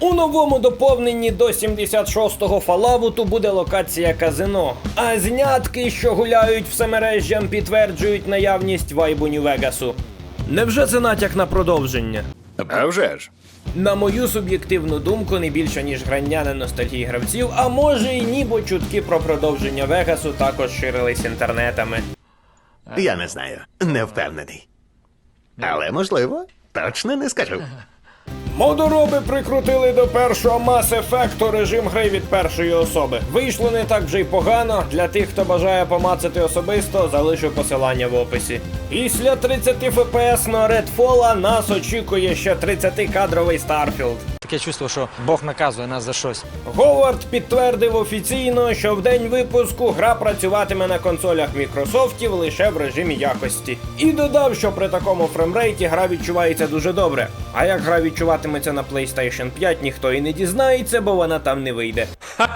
У новому доповненні до 76-го Фалауту буде локація казино. А знятки, що гуляють всемережжям, підтверджують наявність вайбу Нью-Вегасу. Невже це натяк на продовження? А вже ж. На мою суб'єктивну думку, не більше ніж грання на ностальгії гравців, а може і ні, бо чутки про продовження Вегасу також ширились інтернетами. Я не знаю, не впевнений. Але можливо, точно не скажу. Модороби прикрутили до першого Mass Effect режим гри від першої особи. Вийшло не так вже й погано. Для тих, хто бажає помацати особисто, залишу посилання в описі. Після 30 FPS на Redfall нас очікує ще 30-кадровий Starfield. Таке чувство, що Бог наказує нас за щось. Говард підтвердив офіційно, що в день випуску гра працюватиме на консолях Мікрософтів лише в режимі якості. І додав, що при такому фреймрейті гра відчувається дуже добре. А як гра відчуватиметься на PlayStation 5, ніхто і не дізнається, бо вона там не вийде.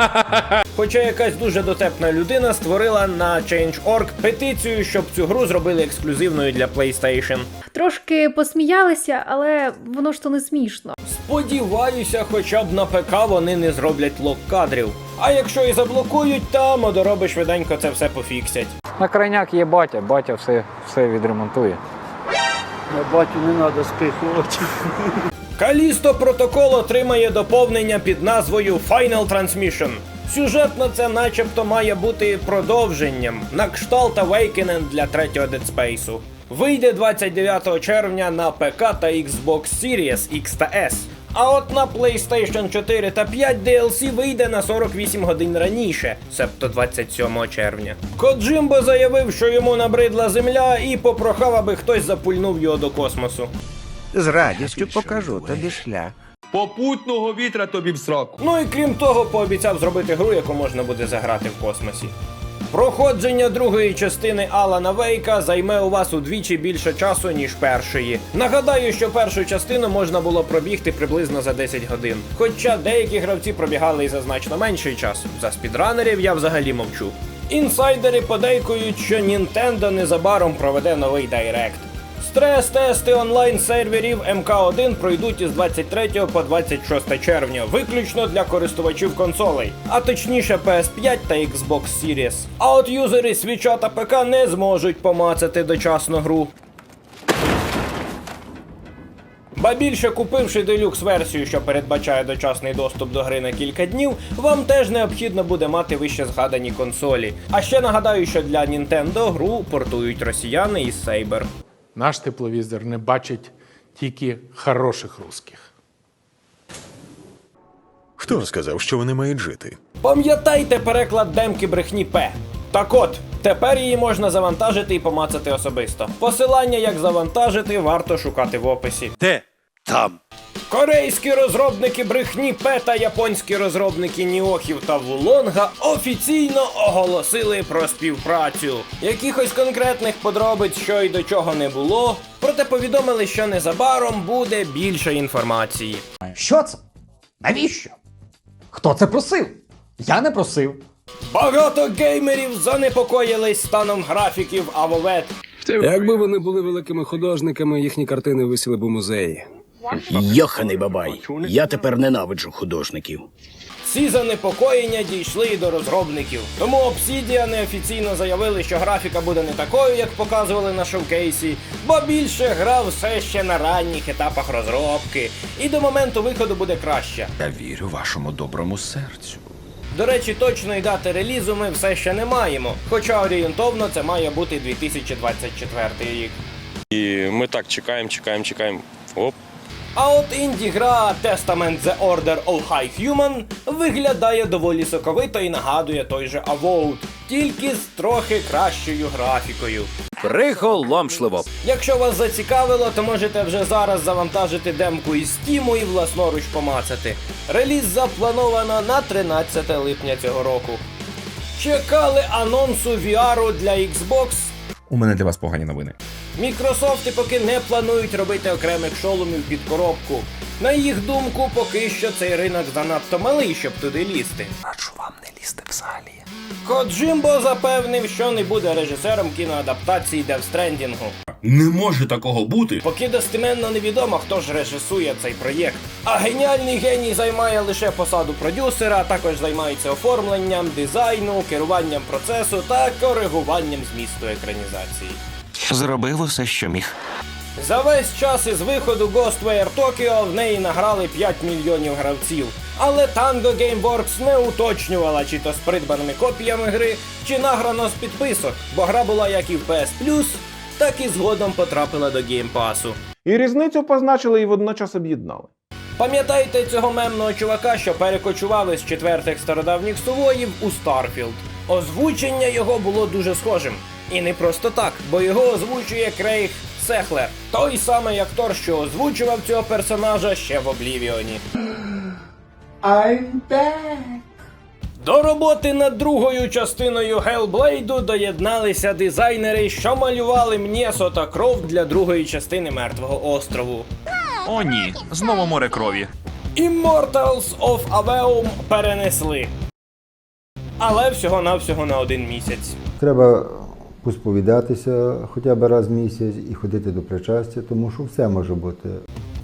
Хоча якась дуже дотепна людина створила на Change.org петицію, щоб цю гру зробили ексклюзивною для PlayStation. Трошки посміялися, але воно ж то не смішно. Сподіваюся, хоча б на ПК вони не зроблять лок кадрів. А якщо і заблокують, то модороби швиденько це все пофіксять. На крайняк є батя, батя все, все відремонтує. Батю не треба спихувати. Калісто протокол отримає доповнення під назвою Final Transmission. Сюжетно це начебто має бути продовженням на кшталт Awakening для третього Dead Space. Вийде 29 червня на ПК та Xbox Series X та S. А от на PlayStation 4 та 5 DLC вийде на 48 годин раніше, себто 27 червня. Коджимбо заявив, що йому набридла земля і попрохав, аби хтось запульнув його до космосу. З радістю покажу тобі шлях. Попутного вітра тобі в сраку. Ну і крім того, пообіцяв зробити гру, яку можна буде заграти в космосі. Проходження другої частини Алана Вейка займе у вас удвічі більше часу, ніж першої. Нагадаю, що першу частину можна було пробігти приблизно за 10 годин. Хоча деякі гравці пробігали і за значно менший час. За спідранерів я взагалі мовчу. Інсайдери подейкують, що Нінтендо незабаром проведе новий дайрект. Стрес-тести онлайн-серверів МК1 пройдуть із 23 по 26 червня, виключно для користувачів консолей, а точніше PS5 та Xbox Series. А от юзери Switch та ПК не зможуть помацати дочасну гру. Ба більше купивши делюкс версію, що передбачає дочасний доступ до гри на кілька днів, вам теж необхідно буде мати вище згадані консолі. А ще нагадаю, що для Nintendo гру портують росіяни із Saber. Наш тепловізор не бачить тільки хороших русських. Хто сказав, що вони мають жити? Пам'ятайте переклад демки брехні П. Так от, тепер її можна завантажити і помацати особисто. Посилання, як завантажити, варто шукати в описі. Де? Там. Корейські розробники брехні П та японські розробники Ніохів та Вулонга офіційно оголосили про співпрацю. Якихось конкретних подробиць, що й до чого не було, проте повідомили, що незабаром буде більше інформації. Що це? Навіщо? Хто це просив? Я не просив. Багато геймерів занепокоїлись станом графіків Авовет. Якби вони були великими художниками, їхні картини висіли б у музеї. Йоханий бабай. Я тепер ненавиджу художників. Ці занепокоєння дійшли і до розробників. Тому Obsidian неофіційно заявили, що графіка буде не такою, як показували на шоукейсі, бо більше гра все ще на ранніх етапах розробки, і до моменту виходу буде краще. Я вірю вашому доброму серцю. До речі, точної дати релізу ми все ще не маємо, хоча орієнтовно це має бути 2024 рік. І ми так чекаємо, чекаємо, чекаємо. Оп. А от інді-гра Testament The Order of High Human виглядає доволі соковито і нагадує той же Avowed, тільки з трохи кращою графікою. Приголомшливо. Якщо вас зацікавило, то можете вже зараз завантажити демку із Steam і власноруч помацати. Реліз заплановано на 13 липня цього року. Чекали анонсу VR для Xbox? У мене для вас погані новини. Мікрософти поки не планують робити окремих шоломів під коробку. На їх думку, поки що цей ринок занадто малий, щоб туди лізти. Раджу вам не лізти взагалі. Коджимбо запевнив, що не буде режисером кіноадаптації Death Stranding. Не може такого бути. Поки достеменно невідомо, хто ж режисує цей проєкт. А геніальний геній займає лише посаду продюсера, а також займається оформленням, дизайну, керуванням процесу та коригуванням змісту екранізації. Зробив усе, що міг. За весь час із виходу Ghostwire Tokyo в неї награли 5 мільйонів гравців. Але Tango Gameworks не уточнювала, чи то з придбаними копіями гри, чи награно з підписок, бо гра була як і в PS Plus, так і згодом потрапила до геймпасу. І різницю позначили і водночас об'єднали. Пам'ятаєте цього мемного чувака, що перекочував із четвертих стародавніх сувоїв у Старфілд? Озвучення його було дуже схожим. І не просто так, бо його озвучує Крейг Сехлер, той самий актор, що озвучував цього персонажа ще в Облівіоні. До роботи над другою частиною Hellblade доєдналися дизайнери, що малювали м'єсо та кров для другої частини Мертвого острову. О, ні, знову море крові. Immortals of Aveum перенесли. Але всього-навсього на один місяць. Треба посповідатися хоча б раз в місяць і ходити до причастя, тому що все може бути.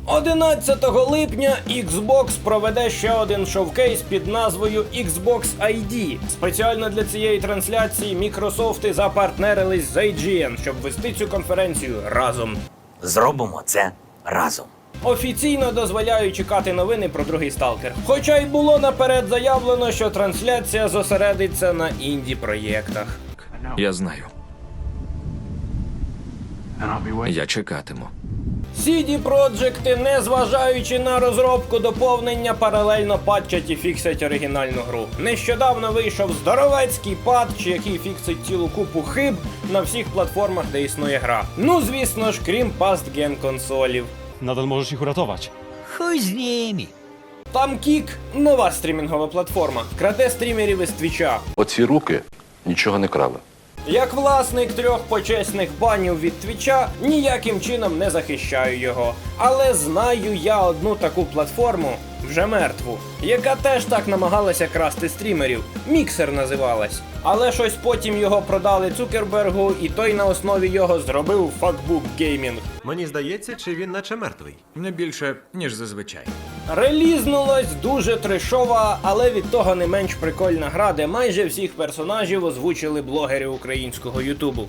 11 липня Xbox проведе ще один шовкейс під назвою Xbox ID. Спеціально для цієї трансляції Мікрософти запартнерились з IGN, щоб вести цю конференцію разом. Зробимо це разом. Офіційно дозволяють чекати новини про другий сталкер. Хоча й було наперед заявлено, що трансляція зосередиться на інді проєктах. Я знаю. Я чекатиму. CD Projekt, незважаючи на розробку доповнення, паралельно патчать і фіксять оригінальну гру. Нещодавно вийшов здоровецький патч, який фіксить цілу купу хиб на всіх платформах, де існує гра. Ну, звісно ж, крім пастген консолів. Надо можеш їх урятувати. Хуй з ними. Там Кік нова стрімінгова платформа, краде стрімерів із твіча. Оці руки нічого не крали. Як власник трьох почесних банів від твіча, ніяким чином не захищаю його. Але знаю я одну таку платформу, вже мертву, яка теж так намагалася красти стрімерів. Міксер називалась. Але щось потім його продали Цукербергу, і той на основі його зробив факбук геймінг. Мені здається, чи він наче мертвий. Не більше, ніж зазвичай. Релізнулась дуже трешова, але від того не менш прикольна гра, де майже всіх персонажів озвучили блогери українського Ютубу.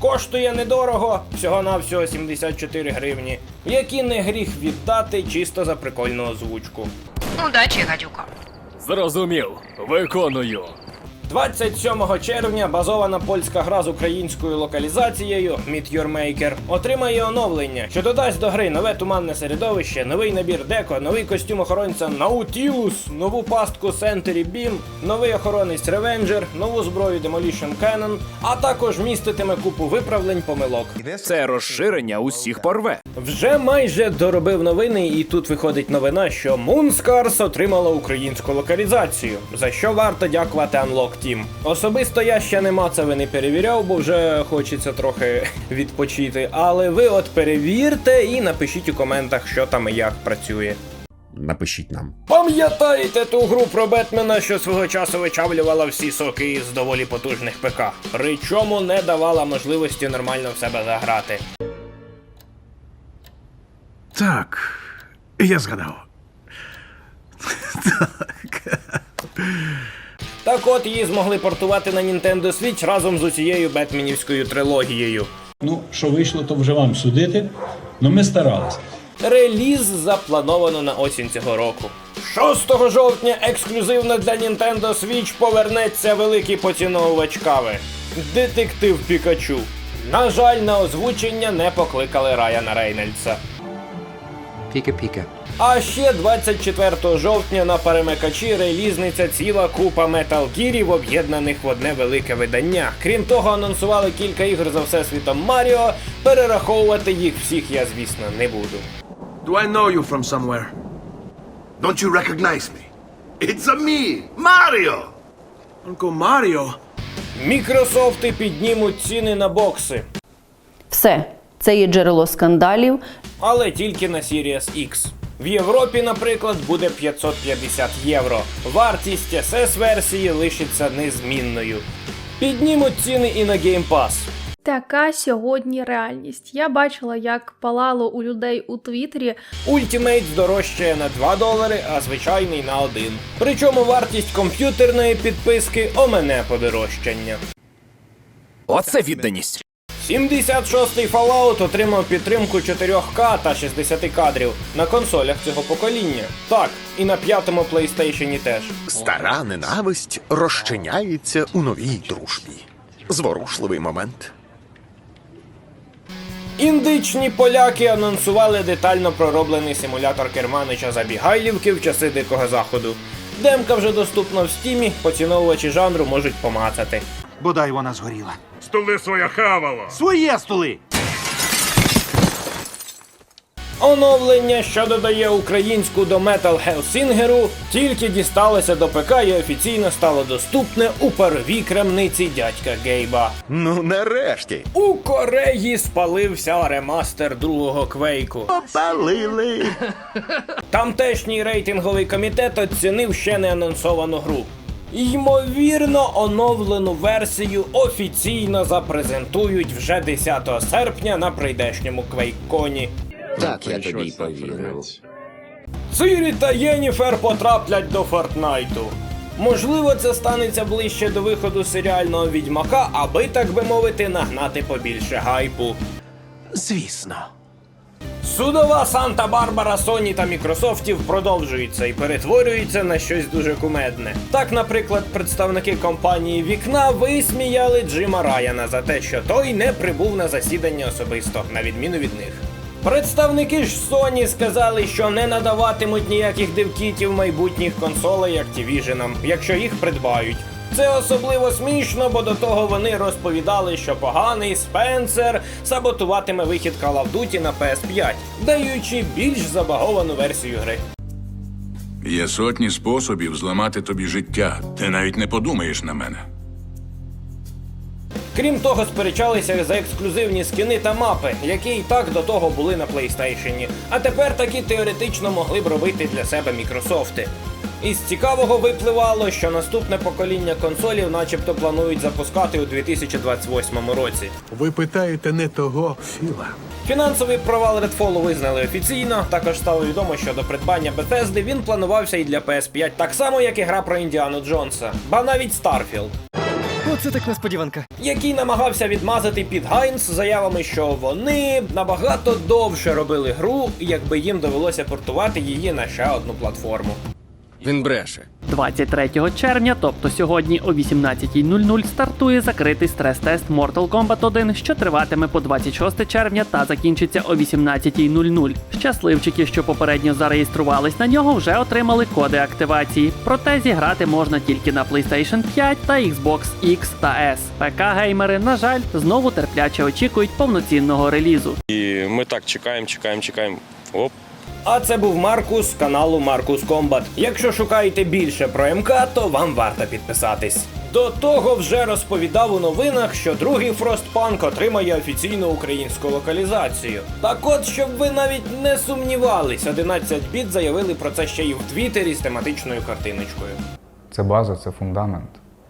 Коштує недорого, всього-навсього 74 гривні, які не гріх віддати чисто за прикольну озвучку. Удачі, гадюка. Зрозумів, виконую. 27 червня базована польська гра з українською локалізацією Meet Your Maker отримає оновлення, що додасть до гри нове туманне середовище, новий набір деко, новий костюм охоронця Nautilus, нову пастку Sentry Beam, новий охоронець Revenger, нову зброю Demolition Cannon, а також міститиме купу виправлень помилок. Це розширення усіх порве. Вже майже доробив новини, і тут виходить новина, що Moonscars отримала українську локалізацію, за що варто дякувати Unlock Team. Особисто я ще нема це не перевіряв, бо вже хочеться трохи відпочити. Але ви от перевірте і напишіть у коментах, що там і як працює. Напишіть нам. Пам'ятаєте ту гру про Бетмена, що свого часу вичавлювала всі соки із доволі потужних ПК, причому не давала можливості нормально в себе заграти. Так, я згадав. Так Так от її змогли портувати на Nintendo Switch разом з усією Бетменівською трилогією. Ну, що вийшло, то вже вам судити. Ну ми старалися. Реліз заплановано на осінь цього року. 6 жовтня ексклюзивно для Nintendo Switch повернеться великий поціновувач кави. Детектив Пікачу. На жаль, на озвучення не покликали Райана Рейнольдса. Піка-піка. А ще 24 жовтня на перемикачі релізниця ціла купа Gear'ів, об'єднаних в одне велике видання. Крім того, анонсували кілька ігор за всесвітом Маріо. Перераховувати їх всіх я, звісно, не буду. Do I know you from somewhere? Don't you recognize me? It's a me, Mario! Uncle Mario? Мікрософти піднімуть ціни на бокси. Все, це є джерело скандалів. але тільки на Series X. В Європі, наприклад, буде 550 євро. Вартість ss версії лишиться незмінною. Піднімуть ціни і на Game Pass. Така сьогодні реальність. Я бачила, як палало у людей у Твіттері. Ultimate здорожчає на 2 долари, а звичайний на 1. Причому вартість комп'ютерної підписки омене подорожчання. Оце відданість. 76-й Fallout отримав підтримку 4К та 60 кадрів на консолях цього покоління. Так, і на п'ятому PlayStation теж. Стара ненависть розчиняється у новій дружбі. Зворушливий момент. Індичні поляки анонсували детально пророблений симулятор керманича Забігайлівки в часи Дикого Заходу. Демка вже доступна в стімі, поціновувачі жанру можуть помацати. Бодай вона згоріла. Стули своє хавало. Своє стули! Оновлення, що додає українську до Metal Hellsinger, тільки дісталося до ПК і офіційно стало доступне у первій крамниці дядька Гейба. Ну, нарешті. У Кореї спалився ремастер другого квейку. Палили. Тамтешній рейтинговий комітет оцінив ще не анонсовану гру. Ймовірно, оновлену версію офіційно запрезентують вже 10 серпня на прийдешньому квейконі. Так, я тобі й повірив. Цирі та Єніфер потраплять до Фортнайту. Можливо, це станеться ближче до виходу серіального відьмака, аби, так би мовити, нагнати побільше гайпу. Звісно. Судова Санта-Барбара Sony та Мікрософтів продовжується і перетворюється на щось дуже кумедне. Так, наприклад, представники компанії Вікна висміяли Джима Раяна за те, що той не прибув на засідання особисто, на відміну від них. Представники ж Sony сказали, що не надаватимуть ніяких девкітів майбутніх консолей Activision, якщо їх придбають. Це особливо смішно, бо до того вони розповідали, що поганий Спенсер саботуватиме вихід Call of Duty на PS5, даючи більш забаговану версію гри. Є сотні способів зламати тобі життя. Ти навіть не подумаєш на мене. Крім того, сперечалися за ексклюзивні скини та мапи, які і так до того були на PlayStation, а тепер такі теоретично могли б робити для себе Мікрософти. Із цікавого випливало, що наступне покоління консолів начебто планують запускати у 2028 році. Ви питаєте не того Філа. Фінансовий провал Redfall визнали офіційно. Також стало відомо, що до придбання Bethesda він планувався і для PS5, так само як і гра про Індіану Джонса, ба навіть Starfield. Оце так несподіванка. який намагався відмазати під Гайнс заявами, що вони набагато довше робили гру, якби їм довелося портувати її на ще одну платформу. Він бреше. 23 червня, тобто сьогодні о 18.00, стартує закритий стрес-тест Mortal Kombat 1, що триватиме по 26 червня та закінчиться о 18.00. Щасливчики, що попередньо зареєструвались на нього, вже отримали коди активації. Проте зіграти можна тільки на PlayStation 5 та Xbox X та S. ПК-геймери, на жаль, знову терпляче очікують повноцінного релізу. І ми так чекаємо, чекаємо, чекаємо. Оп. А це був Маркус з каналу Маркус Комбат. Якщо шукаєте більше про МК, то вам варто підписатись. До того вже розповідав у новинах, що другий Frostpunk отримає офіційну українську локалізацію. Так от, щоб ви навіть не сумнівались, 11 біт заявили про це ще й в Твіттері з тематичною картиночкою. Це база, це фундамент.